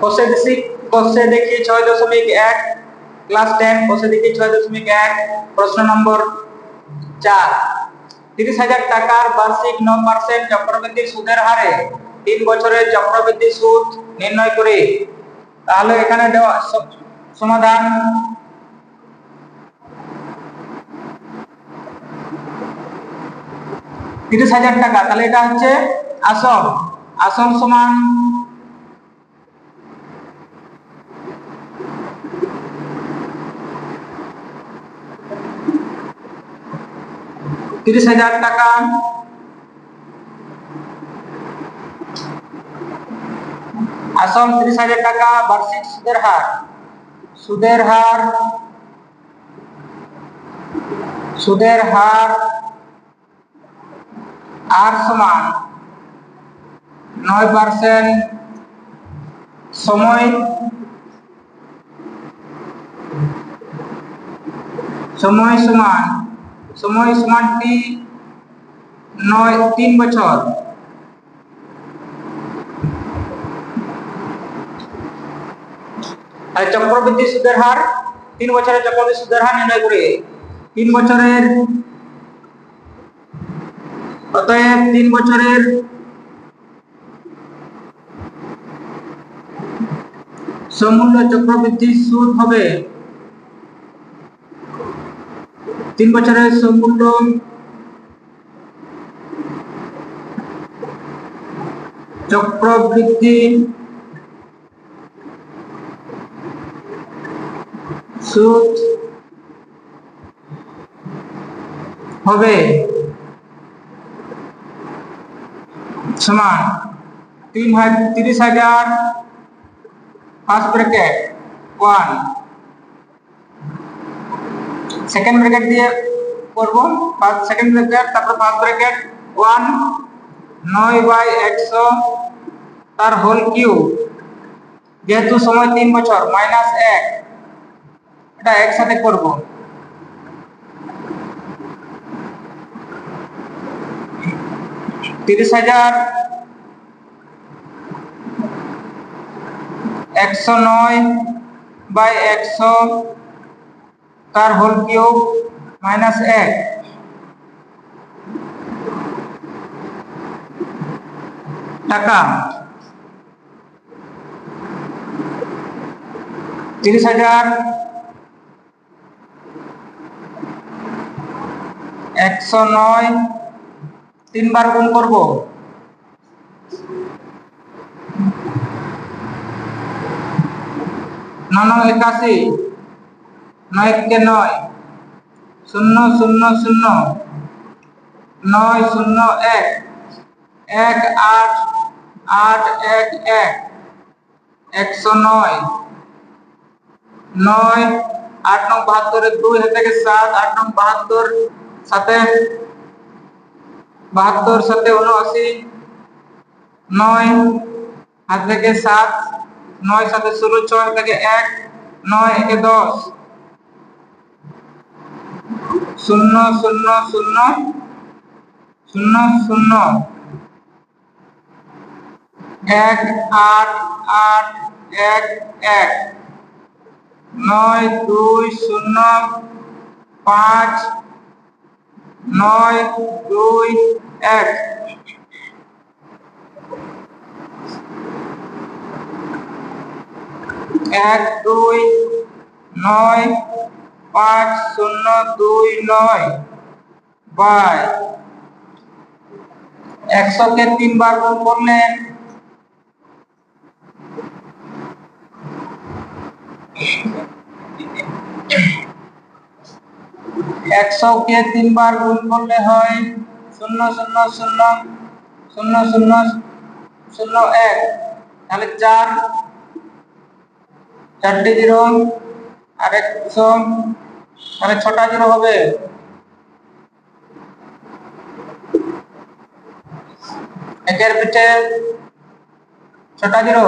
কোষে দেখি কোষে দেখি ছয় দশমিক এক ক্লাস টেন কোষে দেখি ছয় দশমিক এক, প্রশ্ন নম্বর চার। তিরিশ হাজার টাকার বার্ষিক ন পার্সেন্ট চক্রবৃদ্ধি সুদের হারে তিন বছরের চক্রবৃদ্ধি সুদ নির্ণয় করে। তাহলে এখানে দেওয়া সমাধান। তিরিশ হাজার টাকা, তাহলে এটা হচ্ছে আসল। আসল সমান তিরিশ হাজার টাকা। আসল তিরিশ হাজার টাকা, বার্ষিক সুদের হার। সুদের হার সুদের হার আর সমান নয় পার্সেন্ট সময় সময় সমান সময় সমানটি নয়, তিন বছর। আর চক্রবৃদ্ধি সুদের হার, তিন বছরের চক্রবৃদ্ধি সুদের হার নির্ণয় করে তিন বছরের, অতএব তিন বছরের সমূল্য চক্রবৃদ্ধি সুদ হবে। তিন বছরের সমূল্য চক্রবৃদ্ধি সুদ হবে। সমান। তিন হাজার তিরিশ হাজার। First bracket one second bracket দিয়ে করব। ফার্স্ট সেকেন্ড ব্র্যাকেট তারপর ফার্স্ট ব্র্যাকেট ওয়ান নয় বাই একশো, তার হোল কিউ যেহেতু সময় তিন বছর মাইনাস এক। এটা একসাথে করব। তিরিশ হাজার একশো নয় বাই একশো তার হোল কিউব মাইনাস এক। টাকা। তিরিশ হাজার একশো নয় তিনবার গুণ করব। নন একাশি। নয় কে নয়। শূন্য শূন্য শূন্য। নয়, শূন্য, এক। এক, আট আট, এক এক। একশো নয়। নয়, আট নং বাহাত্তরের দুই থেকে সাত, আট নং বাহাত্তর সাথে বাহাত্তর সাথে উনআশি নয়, হাত থেকে সাত। নয় সাথে ষোলো, ছয় থেকে এক। নয়, একে দশ। শূন্য শূন্য শূন্য শূন্য শূন্য। এক, আট আট, এক এক। নয়, দুই, শূন্য, পাঁচ, নয়, দুই, এক। এক, দুই, নয় পাঁচ শূন্য দুই নয় বাই একশোকে তিনবার গুণ করলেন একশো কে তিনবার গুণ করলে হয় শূন্য শূন্য শূন্য শূন্য শূন্য শূন্য এক তাহলে চার, চারটে জিরো আর একশো তাহলে ছটা জিরো হবে। একের পিঠে ছটা জিরো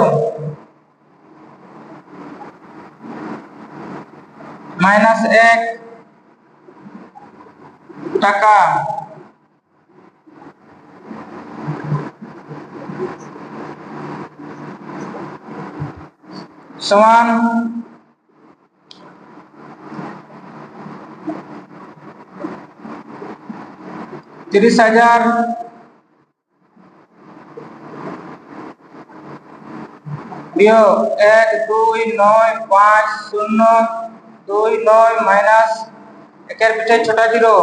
মাইনাস এক টাকা। সমান তিরিশ হাজার। বিয়োগ এক, দুই, নয়, পাঁচ, শূন্য, দুই, নয়, মাইনাস একের পিঠে ছোটা জিরো।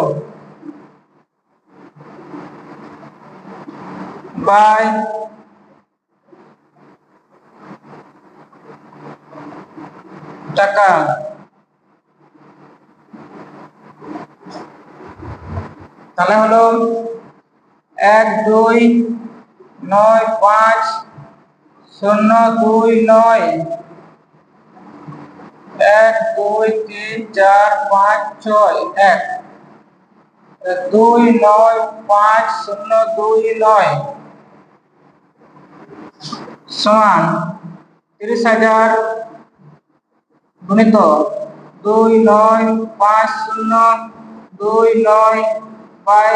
বাই। টাকা। তাহলে হলো এক, দুই, নয়, পাঁচ, শূন্য, দুই, নয়। এক, দুই, তিন, চার, পাঁচ, ছয়, এক। দুই, নয়, পাঁচ, শূন্য, দুই, নয়। সমান তিরিশ হাজার গুণিত দুই, নয়, পাঁচ, শূন্য, দুই, নয় বাই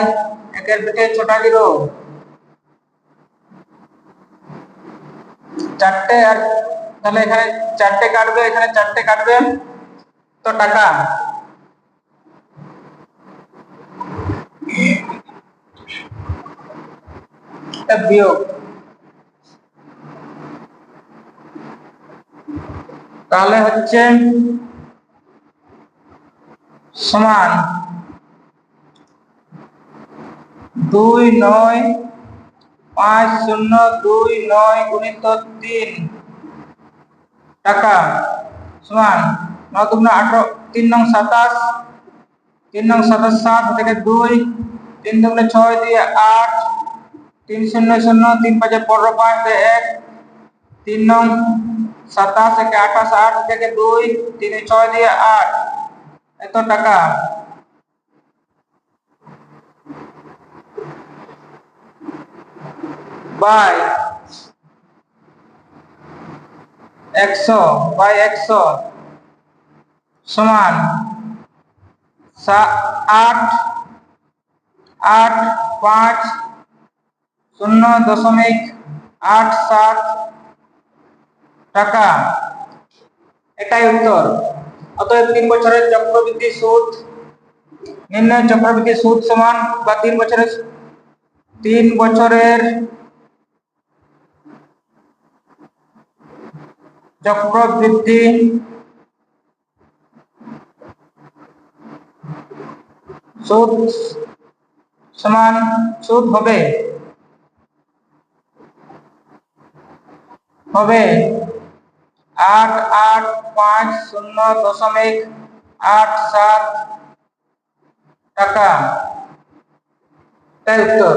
একের পিঠে ছোটা জিরো চারটে আর তাহলে এখানে চারটে কাটবে, এখানে চারটে কাটবে। তো টাকা। বিয়োগ। তাহলে হচ্ছে সমান। দুই নয় পাঁচ শূন্য দুই নয় গুণিত তিন। টাকা, সমান নয় দুগুণ আঠারো, তিন নং সাতাশ, তিন নং সাতাশ সাত থেকে দুই, তিন দুগুণে ছয় দিয়ে আট, তিন শূন্য শূন্য তিন পাঁচে পনেরো পাঁচ দিয়ে এক, তিন নং সাতাশ একে আঠাশ আট থেকে দুই, তিন ছয় দিয়ে আট। এত টাকা। বাই একশো বাই একশো সমান আট আট, পাঁচ, শূন্য দশমিক আট সাত টাকা। এটাই উত্তর। অতএব তিন বছরের চক্রবৃদ্ধি সুদ, নির্ণয় চক্রবৃদ্ধি সুদ সমান বা তিন বছরের তিন বছরের চক্রবৃদ্ধি সুদ সমান সুদ হবে। হবে আট আট পাঁচ শূন্য দশমিক আট সাত টাকা। তাই উত্তর।